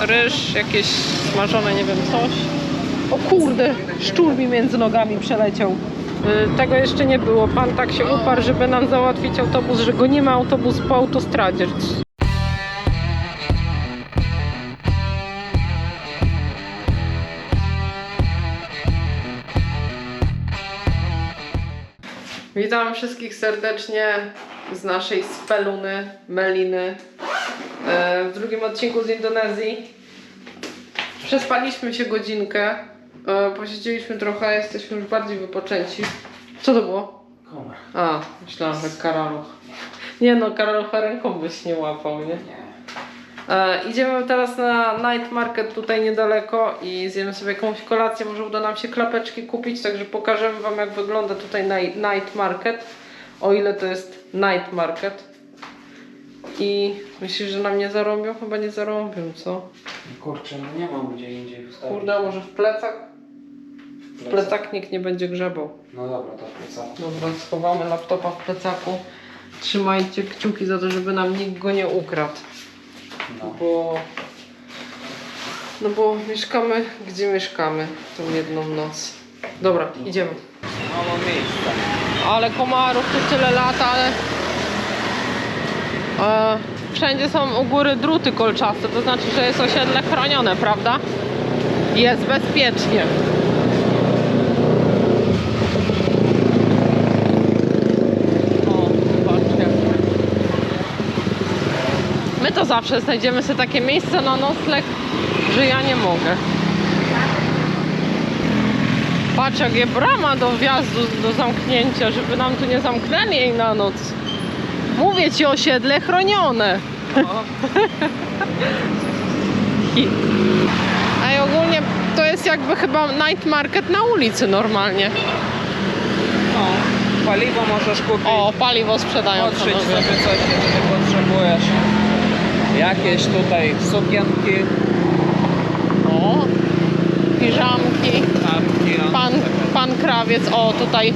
ryż, jakieś smażone, nie wiem, coś. O kurde, szczur mi między nogami przeleciał. Y, Tego jeszcze nie było. Pan tak się uparł, żeby nam załatwić autobus, że go nie ma autobus po autostradzie. Witam wszystkich serdecznie z naszej speluny, meliny w drugim odcinku z Indonezji. Przespaliśmy się godzinkę, e, posiedzieliśmy trochę, jesteśmy już bardziej wypoczęci. Co to było? Komar. A, myślałam, że karaluch. Nie no, karalucha ręką byś nie łapał, nie? E, idziemy teraz na night market tutaj niedaleko i zjemy sobie jakąś kolację. Może uda nam się klapeczki kupić, także pokażemy Wam jak wygląda tutaj ni- night market. O ile to jest night market. I myślisz, że nam nie zarąbią? Chyba nie zarąbią, co? Kurczę, no nie mam gdzie indziej ustawić. Kurde, a może w plecach? W Plecak. plecach nikt nie będzie grzebał. No dobra, to plecak. Dobra, schowamy laptopa w plecaku. Trzymajcie kciuki za to, żeby nam nikt go nie ukradł. No. Bo... No bo mieszkamy, gdzie mieszkamy tą jedną noc. Dobra, idziemy. Mało miejsca. Ale komarów tu tyle lata, ale... E, wszędzie są u góry druty kolczaste, to znaczy, że jest osiedle chronione, prawda? Jest bezpiecznie. My to zawsze znajdziemy sobie takie miejsce na nocleg, że ja nie mogę. Patrz, jak jest brama do wjazdu, do zamknięcia, żeby nam tu nie zamknęli jej na noc. Mówię ci, osiedle chronione. A i ogólnie to jest jakby chyba night market na ulicy normalnie. No. Paliwo możesz kupić. O, paliwo sprzedają. Panowie. sobie coś, jeżeli potrzebujesz. Jakieś tutaj sukienki, O, piżamki. no. Pan, pan krawiec, o tutaj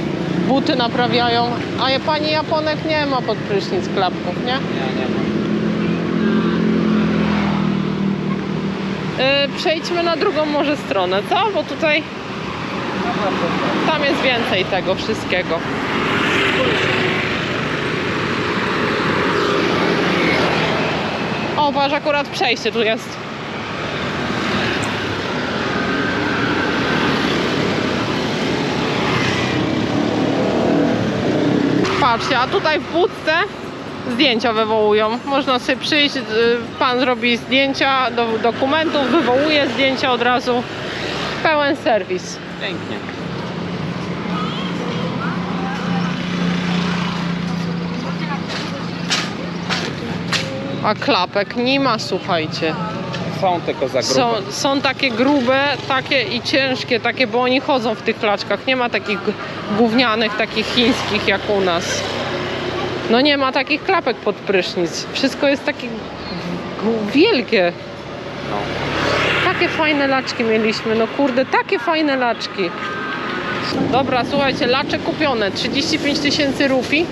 buty naprawiają. A pani Japonek nie ma pod prysznic klapków, nie? Nie, nie ma. Yy, przejdźmy na drugą może stronę, co? Bo tutaj, tam jest więcej tego wszystkiego. O, patrz, akurat przejście tu jest. Patrzcie, a tutaj w budce zdjęcia wywołują. Można sobie przyjść, y, pan zrobi zdjęcia do dokumentów, wywołuje zdjęcia od razu. Pełen serwis. Pięknie. A klapek nie ma, słuchajcie. Są tylko za grube. Są, są takie grube, takie i ciężkie, takie, bo oni chodzą w tych klaczkach. Nie ma takich gównianych, takich chińskich jak u nas. No nie ma takich klapek pod prysznic. Wszystko jest takie wielkie. No. Takie fajne laczki mieliśmy, no kurde, takie fajne laczki. Dobra, słuchajcie, lacze kupione, 35 tysięcy rupi.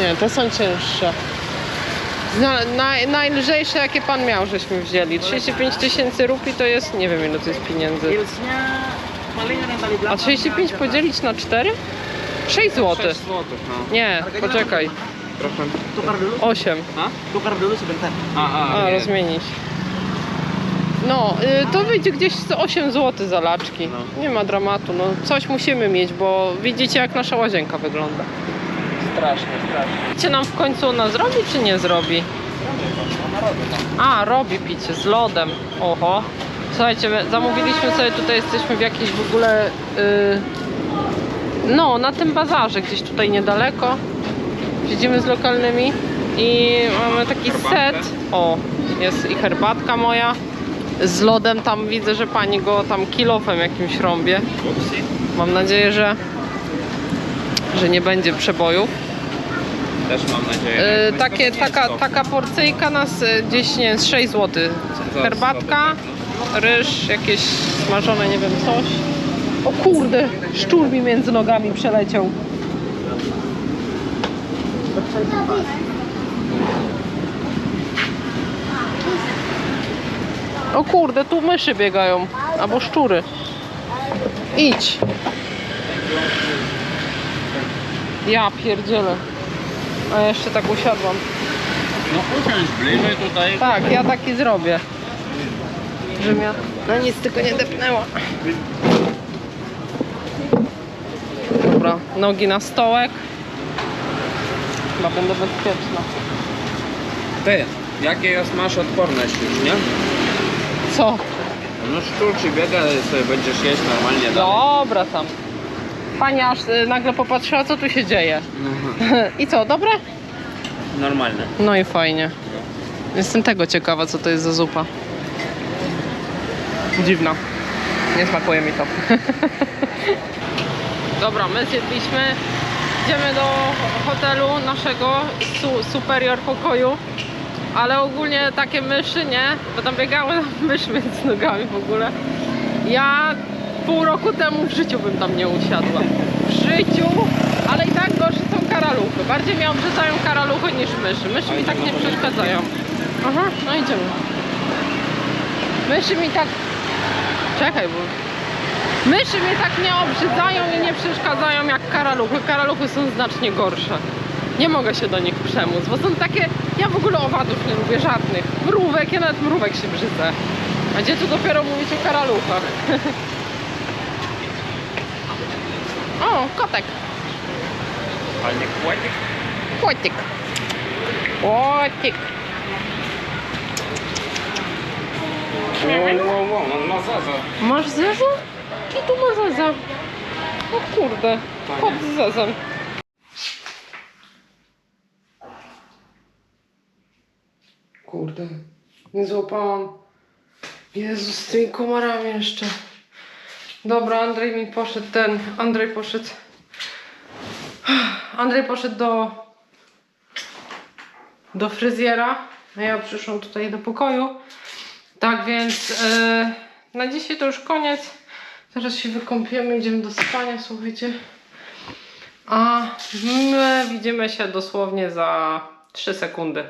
Nie, te są cięższe. Na, naj, najlżejsze jakie pan miał, żeśmy wzięli. 35 tysięcy rupi to jest, nie wiem ile to jest pieniędzy. A belakang 35 podzielić na 4? 6 zł. 6 złotych, no. Nie, poczekaj. Proszę. tukar dulu 8. A? A, a, A, nie. rozmienić. No, y, to wyjdzie gdzieś z 8 zł za laczki. No. Nie ma dramatu, no coś musimy mieć, bo widzicie jak nasza łazienka wygląda. Strasznie, strasznie. Picie nam w końcu ona zrobi czy nie zrobi? Ona robi tam. A, robi picie z lodem. Oho. Słuchajcie, my zamówiliśmy sobie, tutaj jesteśmy w jakiejś w ogóle... y, no, na tym bazarze, gdzieś tutaj niedaleko. Siedzimy z lokalnymi i mamy taki Herbatkę. set. O, jest i herbatka moja. Z lodem tam widzę, że pani go tam kilofem jakimś rąbie. Mam nadzieję, że, że nie będzie przebojów. Też mam nadzieję. Yy, takie, taka, taka porcyjka nas y, gdzieś nie wiem, z 6 zł. Herbatka, ryż, jakieś smażone, nie wiem, coś. O kurde, szczur mi między nogami przeleciał. O kurde, tu myszy biegają. Albo szczury. Idź. Ja pierdzielę. A jeszcze tak usiadłam. No usiądź bliżej tutaj. Tak, ja taki zrobię. Żebym ja na nic tylko nie depnęła. Dobra, nogi na stołek. Chyba będę bezpieczna. Ty, jakie jest masz odporność już, nie? Co? No szczur ci biega, sobie będziesz jeść normalnie dalej. Dobra tam. Pani aż y, nagle popatrzyła, co tu się dzieje. I co, dobre? Normalne. No i fajnie. Jestem tego ciekawa, co to jest za zupa. Dziwna. Nie smakuje mi to. Dobra, my zjedliśmy. Idziemy do hotelu naszego su superior pokoju. Ale ogólnie takie myszy, nie? Bo tam biegały myszy między nogami w ogóle. Ja pół roku temu w życiu bym tam nie usiadła. W życiu, ale i tak gorsze są karaluchy. Bardziej mnie obrzydzają karaluchy niż myszy. Myszy mi tak nie przeszkadzają. Aha, no idziemy. Myszy mi tak... Czekaj, bo... Myszy mnie tak nie obrzydzają i nie przeszkadzają jak karaluchy. Karaluchy są znacznie gorsze. Nie mogę się do nich przemóc, bo są takie... Ja w ogóle owadów nie lubię żadnych. Mrówek, ja nawet mrówek się brzydzę. A gdzie tu dopiero mówić o karaluchach? o, kotek. Ale nie kładzie? Kotik. Kotik. Wow, wow, wow, on ma zaza. Masz zeza? I tu ma zeza. O kurde, kot z zezem. Kurde, nie złapałam. Jezus, z tymi komarami jeszcze. Dobra, Andrzej mi poszedł ten, Andrzej poszedł. Andrzej poszedł do do fryzjera, a ja przyszłam tutaj do pokoju. Tak więc e, na dzisiaj to już koniec. Teraz się wykąpiemy, idziemy do spania, słuchajcie. A my widzimy się dosłownie za 3 sekundy.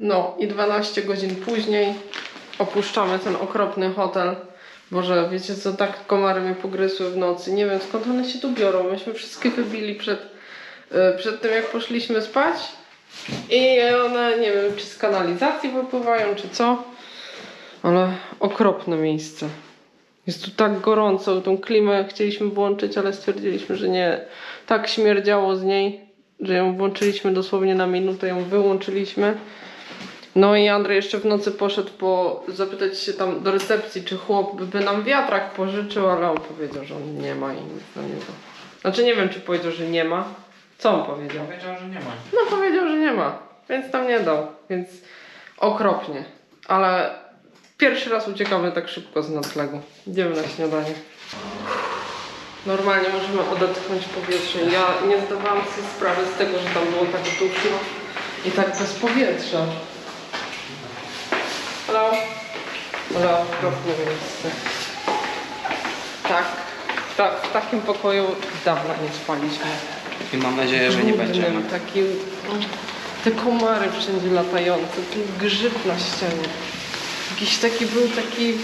No i 12 godzin później opuszczamy ten okropny hotel. Boże, wiecie co, tak komary mnie pogryzły w nocy. Nie wiem skąd one się tu biorą. Myśmy wszystkie wybili przed, e, przed tym jak poszliśmy spać. I one, nie wiem, czy z kanalizacji wypływają, czy co. Ale okropne miejsce. Jest tu tak gorąco, tą klimę chcieliśmy włączyć, ale stwierdziliśmy, że nie. Tak śmierdziało z niej, że ją włączyliśmy dosłownie na minutę, ją wyłączyliśmy. No i Andrzej jeszcze w nocy poszedł po zapytać się tam do recepcji, czy chłop by nam wiatrak pożyczył, ale on powiedział, że on nie ma i nic na niego. Znaczy nie wiem, czy powiedział, że nie ma. Co on powiedział? Powiedział, że nie ma. No powiedział, że nie ma, więc tam nie dał, więc okropnie. Ale pierwszy raz uciekamy tak szybko z noclegu. Idziemy na śniadanie. Normalnie możemy odetchnąć powietrze. Ja nie zdawałam sobie sprawy z tego, że tam było tak duszno i tak bez powietrza. Ale okropne miejsce. Tak, tak, w takim pokoju dawno nie spaliśmy. I mam nadzieję, że nie Brudnym, będziemy. Taki, te komary wszędzie latające, ten grzyb na ścianie. Jakiś taki był taki...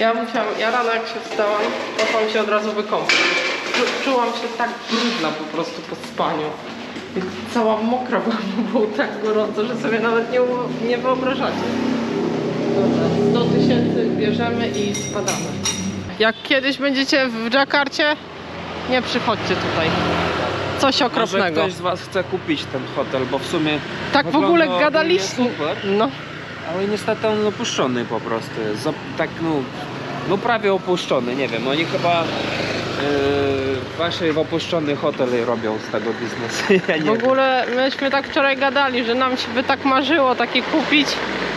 Ja musiałam, ja rano jak się wstałam, poszłam się od razu wykąpać. Czu- Czułam się tak brudna po prostu po spaniu. I cała mokra byłam, bo było tak gorąco, że sobie nawet nie, nie wyobrażacie. Dobra, 100 tysięcy bierzemy i spadamy. Jak kiedyś będziecie w Jakarcie, nie przychodźcie tutaj. Coś Może okropnego. ktoś z was chce kupić ten hotel, bo w sumie Tak w wygląda ogóle ogólnie gadaliśmy. Super, No, ale niestety on opuszczony po prostu jest. Tak no, no prawie opuszczony, nie wiem, oni chyba yy, właśnie w opuszczony hotel robią z tego biznes. Ja nie w wiem. ogóle myśmy tak wczoraj gadali, że nam się by tak marzyło takie kupić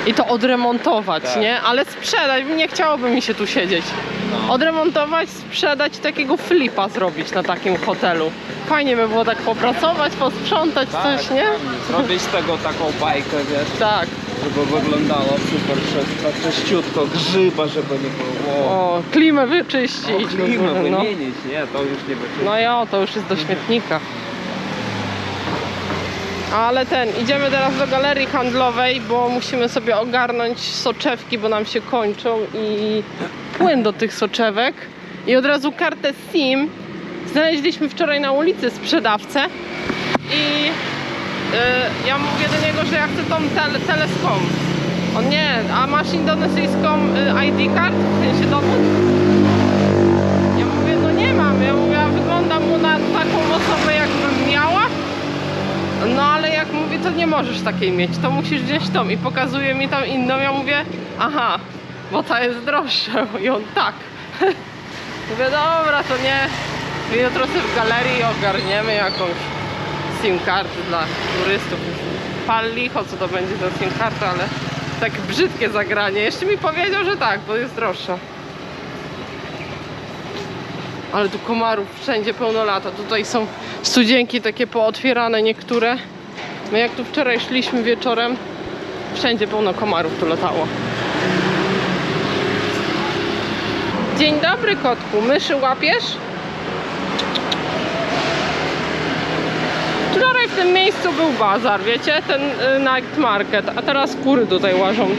i to odremontować, Tak. nie? Ale sprzedać, nie chciałoby mi się tu siedzieć. No. Odremontować, sprzedać, takiego flipa zrobić na takim hotelu. Fajnie by było tak popracować, posprzątać Tak, coś, nie? pewnie. Zrobić z tego taką bajkę, wiesz, Tak. żeby wyglądało super czysto, czyściutko, grzyba, żeby nie było. O, klimę wyczyścić. O, klimę no. wymienić, nie, to już nie będzie. No ja, to już jest do śmietnika. Ale ten, idziemy teraz do galerii handlowej, bo musimy sobie ogarnąć soczewki, bo nam się kończą i płyn do tych soczewek. I od razu kartę SIM znaleźliśmy wczoraj na ulicy sprzedawcę i y, ja mówię do niego, że ja chcę tą tele, teleskom. On nie, a masz indonezyjską y, ID card? W sensie dowód? Ja mówię, no nie mam. Ja mówię, a wyglądam mu na taką osobę, jakbym. No ale jak mówi, to nie możesz takiej mieć, to musisz wziąć tą i pokazuje mi tam inną. Ja mówię, aha, bo ta jest droższa. I on tak. Mówię, dobra, to nie. Jutro sobie w galerii ogarniemy jakąś SIM kartę dla turystów. Pal licho, co to będzie za SIM karta, ale tak brzydkie zagranie. Jeszcze mi powiedział, że tak, bo jest droższa. Ale tu komarów wszędzie pełno lata. Tutaj są studzienki takie pootwierane niektóre. My jak tu wczoraj szliśmy wieczorem, wszędzie pełno komarów tu latało. Dzień dobry kotku, myszy łapiesz? Wczoraj w tym miejscu był bazar, wiecie, ten y, night market, a teraz kury tutaj łażą.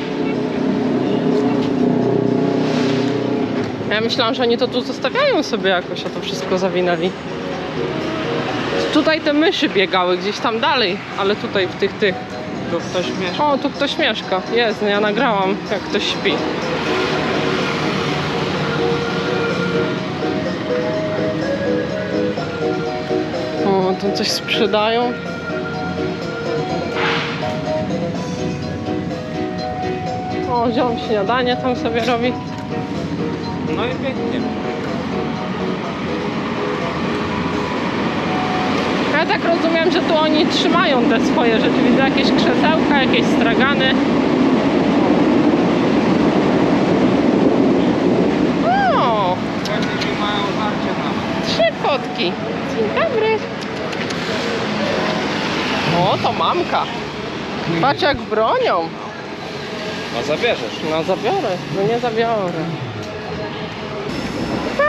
Ja myślałam, że oni to tu zostawiają sobie jakoś, a to wszystko zawinęli. Tutaj te myszy biegały gdzieś tam dalej, ale tutaj w tych tych. Tu ktoś mieszka. O, tu ktoś mieszka. Jest, no ja nagrałam, jak ktoś śpi. O, tu coś sprzedają. O, ziom śniadanie tam sobie robi. No i pięknie. Ja tak rozumiem, że tu oni trzymają te swoje rzeczy. Widzę jakieś krzesełka, jakieś stragany. O, trzy kotki. Dzień dobry. O, to mamka. Patrz jak bronią. No zabierzesz. No zabiorę, no nie zabiorę.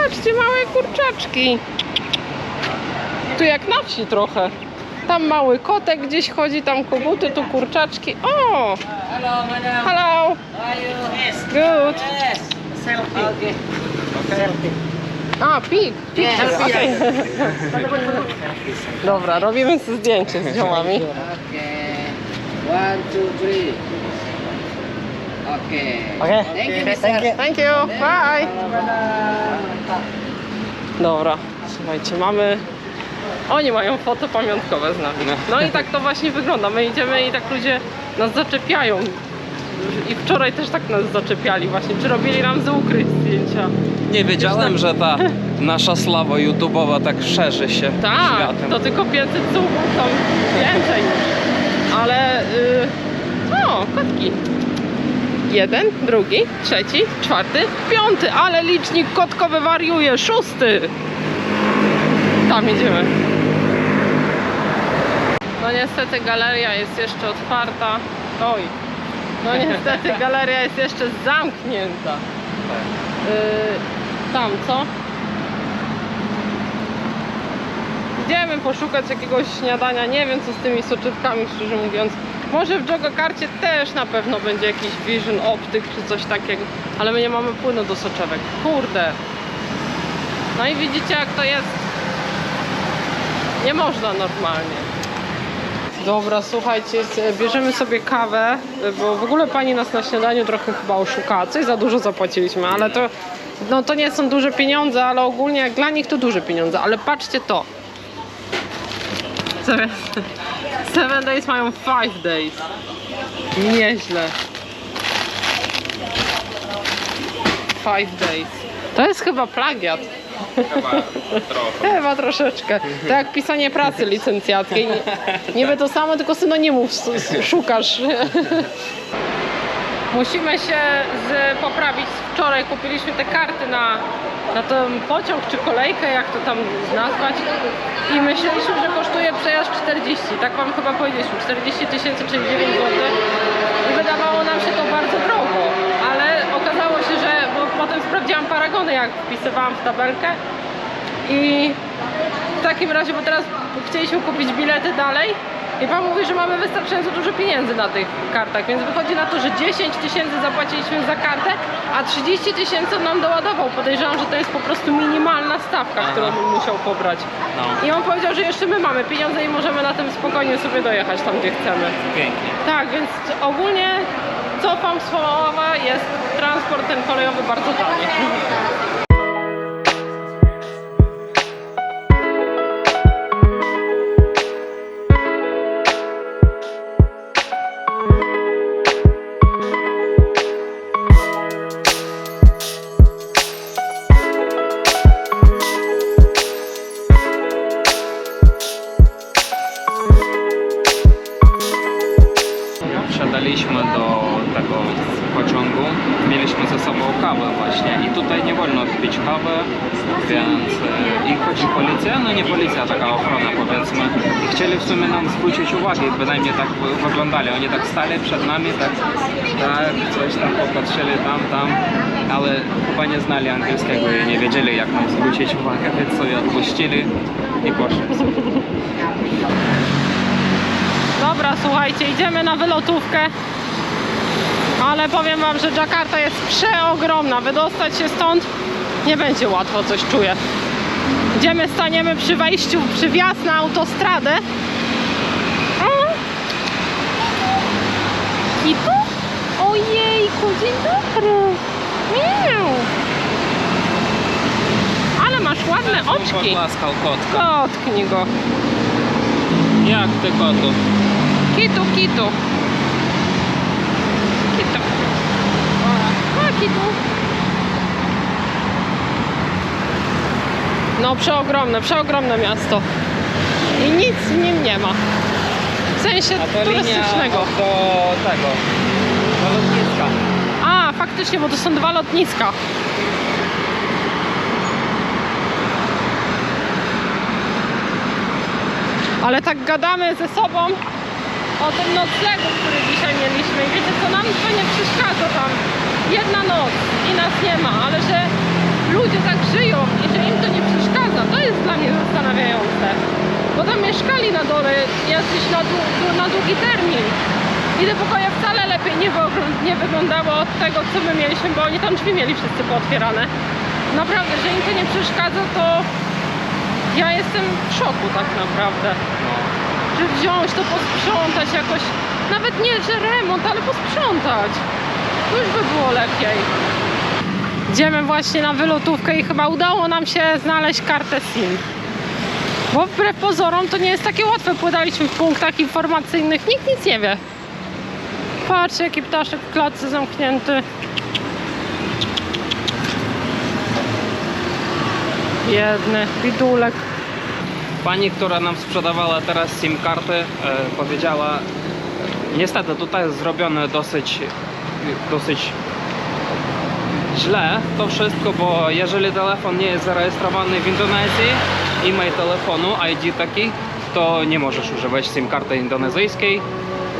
Patrzcie, małe kurczaczki. Tu jak na wsi trochę. Tam mały kotek gdzieś chodzi, tam koguty, tu kurczaczki. O! Hello, madam. Hello! How are you? Yes. Good. Yes. Selfie. Okay. Selfie. A, pig. pig Yes. Okej. Dobra, robimy sobie zdjęcie z ziomami. Okay. One, two, three. Okay. Okay. Thank you, mister. Thank you. Bye. Dobra, słuchajcie, mamy. Oni mają foto pamiątkowe z nami. No i tak to właśnie wygląda. My idziemy i tak ludzie nas zaczepiają. I wczoraj też tak nas zaczepiali właśnie. Czy robili nam z ukryć zdjęcia. Nie wiedziałem, że ta nasza sława YouTube'owa tak szerzy się Tak, światem. to tylko 500 subów, tam więcej już. Ale, y, o, kotki. Jeden, drugi, trzeci, czwarty, piąty, ale licznik kotkowy wariuje, szósty. Tam idziemy. No niestety galeria jest jeszcze otwarta. Oj. No niestety galeria jest jeszcze zamknięta. Yy, tam, co? Idziemy poszukać jakiegoś śniadania. Nie wiem co z tymi soczewkami, szczerze mówiąc. Może w jogokarcie też na pewno będzie jakiś Vision Optyk czy coś takiego, ale my nie mamy płynu do soczewek. Kurde. No i widzicie jak to jest. Nie można normalnie. Dobra, słuchajcie, bierzemy sobie kawę, bo w ogóle pani nas na śniadaniu trochę chyba oszukała. Coś za dużo zapłaciliśmy, ale to, no to nie są duże pieniądze, ale ogólnie jak dla nich to duże pieniądze. Ale patrzcie to. Zamiast 7 days mają 5 days. Nieźle. 5 days. To jest chyba plagiat. Chyba trochę. Chyba troszeczkę. To jak pisanie pracy licencjackiej. Niby to samo, tylko synonimów szukasz. Musimy się poprawić. Wczoraj kupiliśmy te karty na na ten pociąg czy kolejkę, jak to tam nazwać. I myśleliśmy, że kosztuje przejazd 40. Tak wam chyba powiedzieliśmy. 40 tysięcy, czyli 9 zł. I wydawało nam się to bardzo drogo. Ale okazało się, że bo potem sprawdziłam paragony, jak wpisywałam w tabelkę. I w takim razie, bo teraz chcieliśmy kupić bilety dalej I pan mówi, że mamy wystarczająco dużo pieniędzy na tych kartach, więc wychodzi na to, że 10 tysięcy zapłaciliśmy za kartę, a 30 tysięcy nam doładował. Podejrzewam, że to jest po prostu minimalna stawka, Aha. którą on musiał pobrać. No, I on powiedział, że jeszcze my mamy pieniądze i możemy na tym spokojnie sobie dojechać tam, gdzie chcemy. pięknie. Tak, więc ogólnie cofam słowa, jest transport ten kolejowy bardzo tani. Mieliśmy ze sobą kawę właśnie i tutaj nie wolno pić kawy, więc e, i chodzi policja, no nie policja, taka ochrona powiedzmy i chcieli w sumie nam zwrócić uwagę, bynajmniej tak wy- wyglądali, oni tak stali przed nami, tak, tak, coś tam popatrzyli tam, tam, ale chyba nie znali angielskiego i nie wiedzieli jak nam zwrócić uwagę, więc sobie odpuścili i poszli. Dobra, słuchajcie, idziemy na wylotówkę. Ale powiem wam, że Jakarta jest przeogromna. Wydostać się stąd nie będzie łatwo, coś czuję. Idziemy, staniemy przy wejściu, przy wjazd na autostradę. I tu? Ojejku, dzień dobry. Miau. Ale masz ładne oczki. Pogłaskał kotka. Dotknij go. Jak ty? Kitu, kitu. Kitu. A, kitu. No, przeogromne, przeogromne miasto. I nic w nim nie ma. W sensie A to linia turystycznego. do tego, do lotniska. A, faktycznie, bo to są dwa lotniska. Ale tak gadamy ze sobą o tym noclegu, który dzisiaj mieliśmy. I wiecie co, nam to nie przeszkadza tam. Jedna noc i nas nie ma, ale że ludzie tak żyją i że im to nie przeszkadza, to jest dla mnie zastanawiające. Bo tam mieszkali na dole jacyś na, na długi termin. I te pokoje wcale lepiej nie, nie wyglądały od tego, co my mieliśmy, bo oni tam drzwi mieli wszyscy pootwierane. Naprawdę, że im to nie przeszkadza, to ja jestem w szoku tak naprawdę. Że wziąć to, posprzątać jakoś, nawet nie, że remont, ale posprzątać. Już by było lepiej. Idziemy właśnie na wylotówkę i chyba udało nam się znaleźć kartę SIM. Bo wbrew pozorom to nie jest takie łatwe. Podaliśmy w punktach informacyjnych, nikt nic nie wie. Patrzcie, jaki ptaszek w klatce zamknięty. Biedny, bidulek. Pani, która nam sprzedawała teraz SIM karty, e, powiedziała, niestety tutaj jest zrobione dosyć, dosyć źle to wszystko, bo jeżeli telefon nie jest zarejestrowany w Indonezji, e-mail telefonu, ID taki, to nie możesz używać SIM karty indonezyjskiej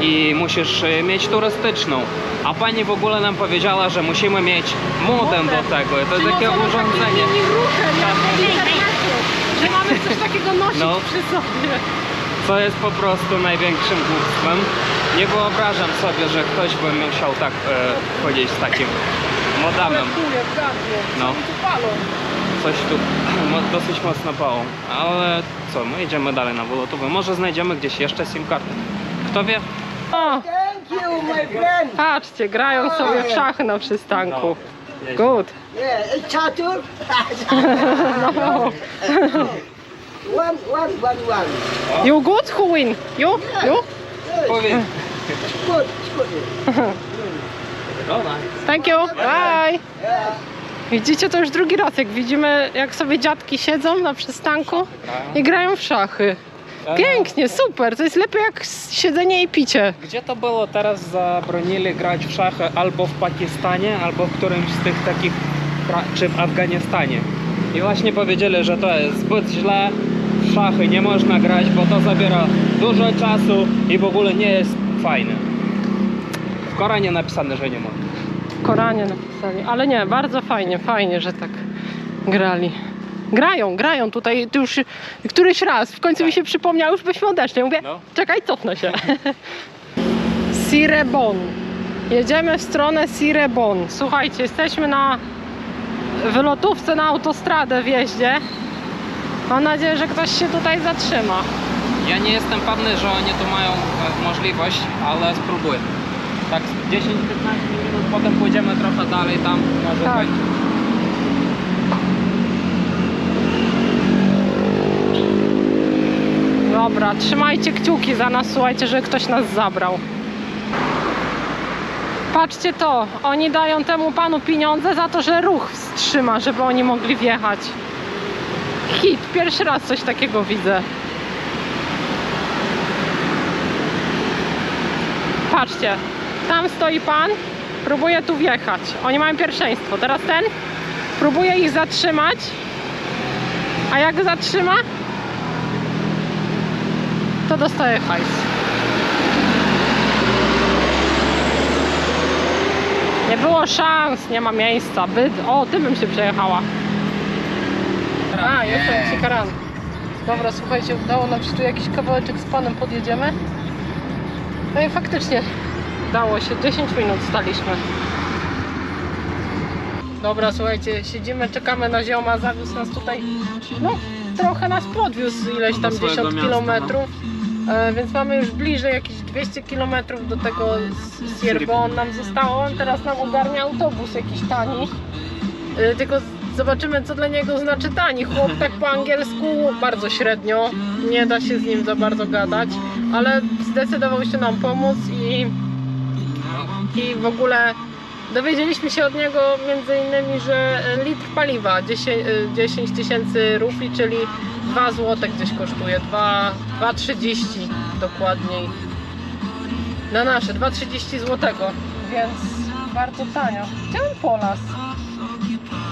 i musisz e, mieć turystyczną. A pani w ogóle nam powiedziała, że musimy mieć modem do tego. To jest takie urządzenie. Że mamy coś takiego nosić No. przy sobie. Co jest po prostu największym głupstwem. Nie wyobrażam sobie, że ktoś by musiał tak e, chodzić z takim gardło. No. Palą. Coś tu dosyć mocno pało. Ale co, my idziemy dalej na wylotówę. Może znajdziemy gdzieś jeszcze SIM kartę. Kto wie? O, Thank you, my friend. patrzcie, grają sobie w szachy na przystanku. Good. Yeah, it's catur. No. One, one, one, one. You good? Who win? You? You? Powiedz. Good, good. Thank you. Bye. Widzicie, to już drugi raz, jak widzimy, jak sobie dziadki siedzą na przystanku i grają w szachy. Pięknie, super. To jest lepiej jak siedzenie i picie. Gdzie to było? Teraz zabronili grać w szachy albo w Pakistanie, albo w którymś z tych takich, czy w Afganistanie. I właśnie powiedzieli, że to jest zbyt źle, szachy nie można grać, bo to zabiera dużo czasu i w ogóle nie jest fajne. W Koranie napisane, że nie można. W Koranie napisali. Ale nie, bardzo fajnie, fajnie, że tak grali. Grają, grają tutaj tu już któryś raz. W końcu mi się przypomniało już świątecznie. Mówię, No. czekaj, cofnę się. Sirebon. Jedziemy w stronę Sirebon. Słuchajcie, jesteśmy na wylotówce na autostradę w jeździe. Mam nadzieję, że ktoś się tutaj zatrzyma. Ja nie jestem pewny, że oni tu mają e, możliwość, ale spróbuję. Tak 10-15 minut, potem pójdziemy trochę dalej tam, może Tak. będzie. Dobra, trzymajcie kciuki za nas, słuchajcie, że ktoś nas zabrał. Patrzcie to, oni dają temu panu pieniądze za to, że ruch wstrzyma, żeby oni mogli wjechać. Hit, pierwszy raz coś takiego widzę. Patrzcie, tam stoi pan, próbuje tu wjechać. Oni mają pierwszeństwo. Teraz ten próbuje ich zatrzymać. A jak zatrzyma, to dostaje hajs. Nie było szans, nie ma miejsca. By... O, tym bym się przejechała. A, jestem Sikaran. Dobra, słuchajcie, udało nam się tu jakiś kawałeczek z panem podjedziemy. No i faktycznie dało się, 10 minut staliśmy. Dobra, słuchajcie, siedzimy, czekamy na zioma, zawiózł nas tutaj, no trochę nas podwiózł, ileś tam Do swojego 10 miasta, kilometrów. E, więc mamy już bliżej jakieś 200 km do tego S- Sierbon nam zostało. On teraz nam ogarnia autobus jakiś tani. E, tylko zobaczymy co dla niego znaczy tani. Chłop tak po angielsku bardzo średnio. Nie da się z nim za bardzo gadać. Ale zdecydował się nam pomóc i, i w ogóle dowiedzieliśmy się od niego między innymi, że litr paliwa 10 e, 10 tysięcy rupii, czyli 2 zł gdzieś kosztuje, 2 2,30 dokładniej. Na nasze 2,30 zł, więc bardzo tanio. Chciałem Polas.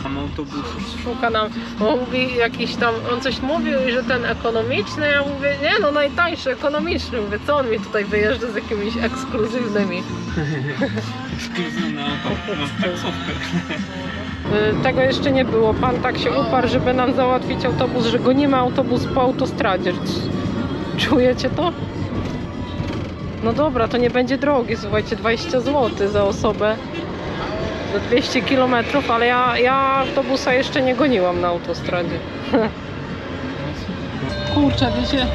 Mam autobusy. Szuka nam, on mówi jakiś tam, on coś mówił, że ten ekonomiczny, ja mówię, nie no najtańszy, ekonomiczny, mówię, co on mi tutaj wyjeżdża z jakimiś ekskluzywnymi. Ekskluzywne auto, mam taksówkę. Y, Tego jeszcze nie było. Pan tak się uparł, żeby nam załatwić autobus, że gonimy autobus po autostradzie. Czujecie to? No dobra, to nie będzie drogi, słuchajcie, 20 zł za osobę. Za 200 km, ale ja, ja autobusa jeszcze nie goniłam na autostradzie. Kurczę, wiecie.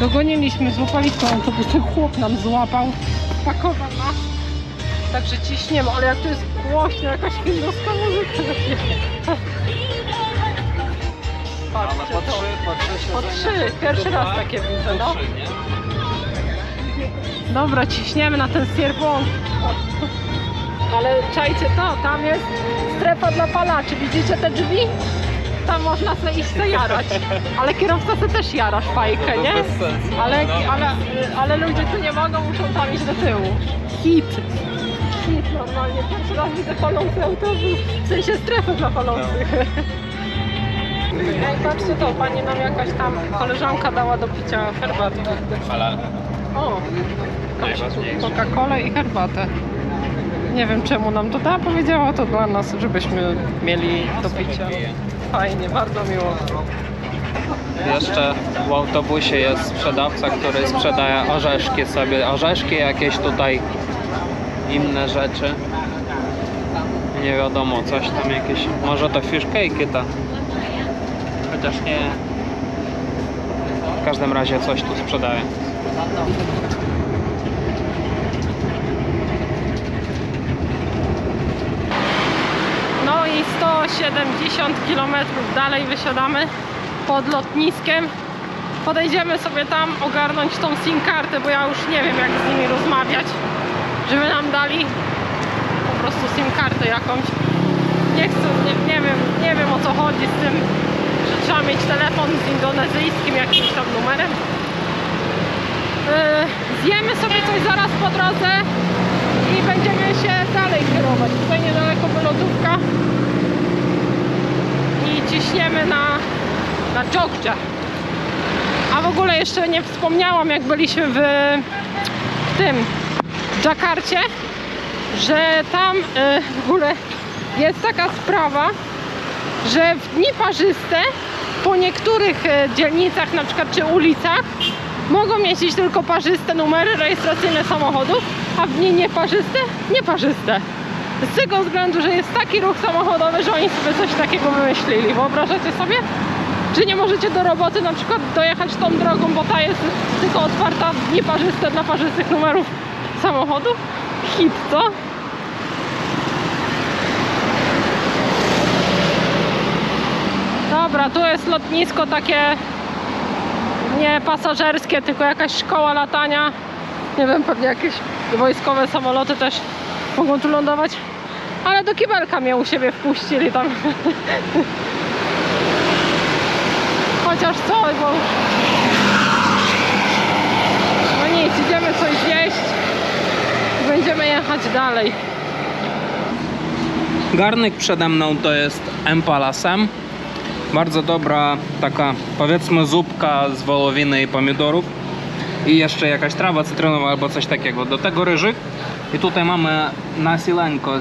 Dogoniliśmy, złapaliśmy autobus, ten chłop nam złapał, pakował nas. Także ciśniemy, ale jak to jest głośno, jakaś hindowska muzyka. Ale Patrzcie po to. trzy, po trzy się Po trzy, pierwszy raz takie widzę, no. Nie? Dobra, ciśniemy na ten sierbon. Ale czajcie to, tam jest strefa dla palaczy. Widzicie te drzwi? Tam można sobie iść se jarać. Ale kierowca se też jara fajkę, nie? bez sensu. Ale, No. ale, ale ludzie tu nie mogą, muszą tam iść do tyłu. Hit. Hit normalnie. Pierwszy raz widzę palący autobus. W sensie strefę dla palących. Ej, patrzcie to, pani nam jakaś tam koleżanka dała do picia herbatę. Ale O. Coca-Colę i herbatę. Nie wiem czemu nam to da, powiedziała to dla nas, żebyśmy mieli do picia. Fajnie, bardzo miło. Jeszcze w autobusie jest sprzedawca, który sprzedaje orzeszki sobie. Orzeszki, jakieś tutaj inne rzeczy. Nie wiadomo, coś tam jakieś. Może to fish cake to. Chociaż nie. W każdym razie coś tu sprzedaje. No i 170 km dalej wysiadamy pod lotniskiem. Podejdziemy sobie tam ogarnąć tą SIM kartę, bo ja już nie wiem jak z nimi rozmawiać, żeby nam dali po prostu SIM kartę jakąś. Nie chcę, nie, nie wiem, nie wiem o co chodzi z tym, że trzeba mieć telefon z indonezyjskim jakimś tam numerem. Yy, zjemy sobie coś zaraz po drodze i będziemy się dalej kierować. Tutaj niedaleko wylotówka i ciśniemy na, na Jogja. A w ogóle jeszcze nie wspomniałam, jak byliśmy w, w tym Dżakarcie, że tam y, w ogóle jest taka sprawa, że w dni parzyste po niektórych e, dzielnicach, na przykład czy ulicach, mogą jeździć tylko parzyste numery rejestracyjne samochodów, a w dni nieparzyste nieparzyste. Z tego względu, że jest taki ruch samochodowy, że oni sobie coś takiego wymyślili. Wyobrażacie sobie? Że nie możecie do roboty na przykład dojechać tą drogą, bo ta jest tylko otwarta w dla parzystych numerów samochodów? Hit, co? Dobra, tu jest lotnisko takie nie pasażerskie, tylko jakaś szkoła latania. Nie wiem, pewnie jakieś wojskowe samoloty też mogą tu lądować. Ale do kibelka mnie u siebie wpuścili tam. Chociaż co, bo... No nic, idziemy coś zjeść. Będziemy jechać dalej. Garnek przede mną to jest empalasem. Bardzo dobra taka powiedzmy zupka z wołowiny i pomidorów. I jeszcze jakaś trawa cytrynowa albo coś takiego. Do tego ryżyk. I tutaj mamy nasilenko,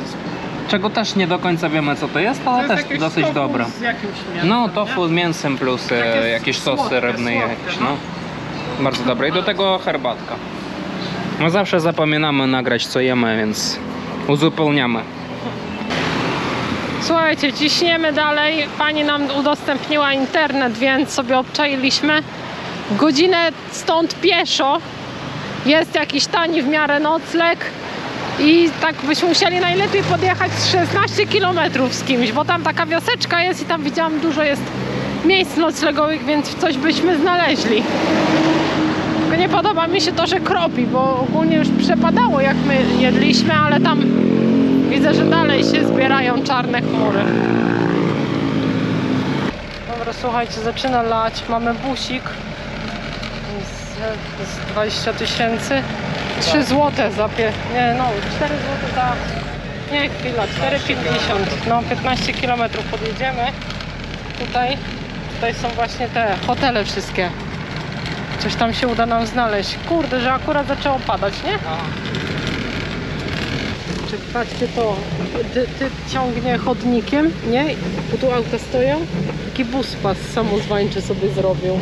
czego też nie do końca wiemy co to jest, ale też dosyć dobre. Z jakimś mięsem, No nie? tofu z mięsem plus e, Takie jakieś sosy słodkie, rybne słodkie, jakieś, no. no. Bardzo dobre. I do tego herbatka. No zawsze zapominamy nagrać co jemy, więc uzupełniamy. Słuchajcie, ciśniemy dalej. Pani nam udostępniła internet, więc sobie obczailiśmy. Godzinę stąd pieszo. Jest jakiś tani w miarę nocleg. I tak byśmy musieli najlepiej podjechać z 16 km z kimś, bo tam taka wioseczka jest i tam widziałam dużo jest miejsc noclegowych, więc coś byśmy znaleźli. Tylko nie podoba mi się to, że kropi, bo ogólnie już przepadało jak my jedliśmy, ale tam Widzę, że dalej się zbierają czarne chmury. Dobra, słuchajcie, zaczyna lać. Mamy busik z, z 20 tysięcy. 3 złote za pie... Nie, no, 4 złote za... Nie, chwila, 4,50. No, 15 km podjedziemy. Tutaj, tutaj są właśnie te hotele wszystkie. Coś tam się uda nam znaleźć. Kurde, że akurat zaczęło padać, nie? Czy patrzcie to, ty, ty ciągnie chodnikiem, nie? Bo tu auta stoją. Taki bus pas samozwańczy sobie zrobił.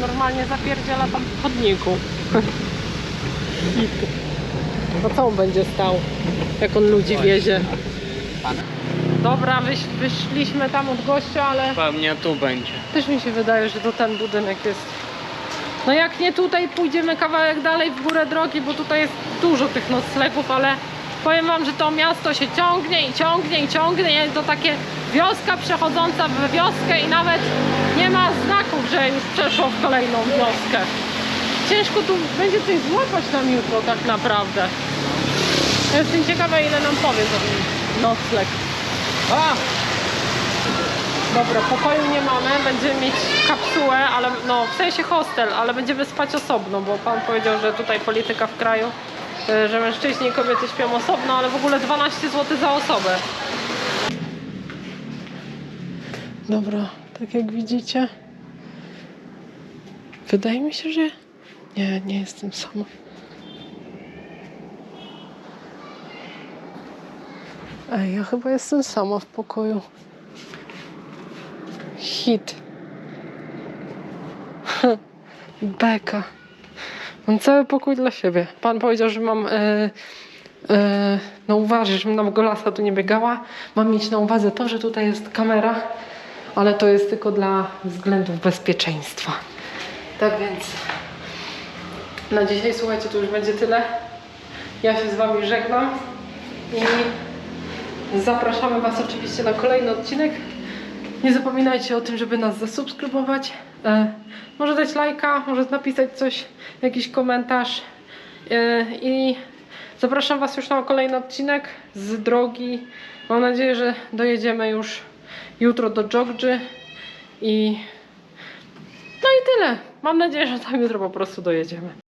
Normalnie zapierdziela tam w chodniku. No co on będzie stał, jak on ludzi wiezie? Dobra, wyś, wyszliśmy tam od gościa, ale Pewnie tu będzie. też mi się wydaje, że to ten budynek jest. No jak nie tutaj, pójdziemy kawałek dalej w górę drogi, bo tutaj jest dużo tych noclegów, ale powiem wam, że to miasto się ciągnie i ciągnie i ciągnie. Jest to takie wioska przechodząca w wioskę i nawet nie ma znaków, że już przeszło w kolejną wioskę. Ciężko tu będzie coś złapać nam jutro tak naprawdę. Jestem ciekawa ile nam powie za nocleg. A! Dobra, pokoju nie mamy, będziemy mieć kapsułę, ale no w sensie hostel, ale będziemy spać osobno, bo pan powiedział, że tutaj polityka w kraju, y, że mężczyźni i kobiety śpią osobno, ale w ogóle 12 zł za osobę. Dobra, tak jak widzicie, wydaje mi się, że nie, nie jestem sama. Ej, ja chyba jestem sama w pokoju. Hit. Beka. Mam cały pokój dla siebie. Pan powiedział, że mam e, e, na uwadze, żebym na golasa tu nie biegała. Mam mieć na uwadze to, że tutaj jest kamera, ale to jest tylko dla względów bezpieczeństwa. Tak więc na dzisiaj, słuchajcie, to już będzie tyle. Ja się z Wami żegnam i zapraszamy Was oczywiście na kolejny odcinek. Nie zapominajcie o tym, żeby nas zasubskrybować. E, może dać lajka, może napisać coś, jakiś komentarz. E, I zapraszam Was już na kolejny odcinek z drogi. Mam nadzieję, że dojedziemy już jutro do Jogży. I no i tyle. Mam nadzieję, że tam jutro po prostu dojedziemy.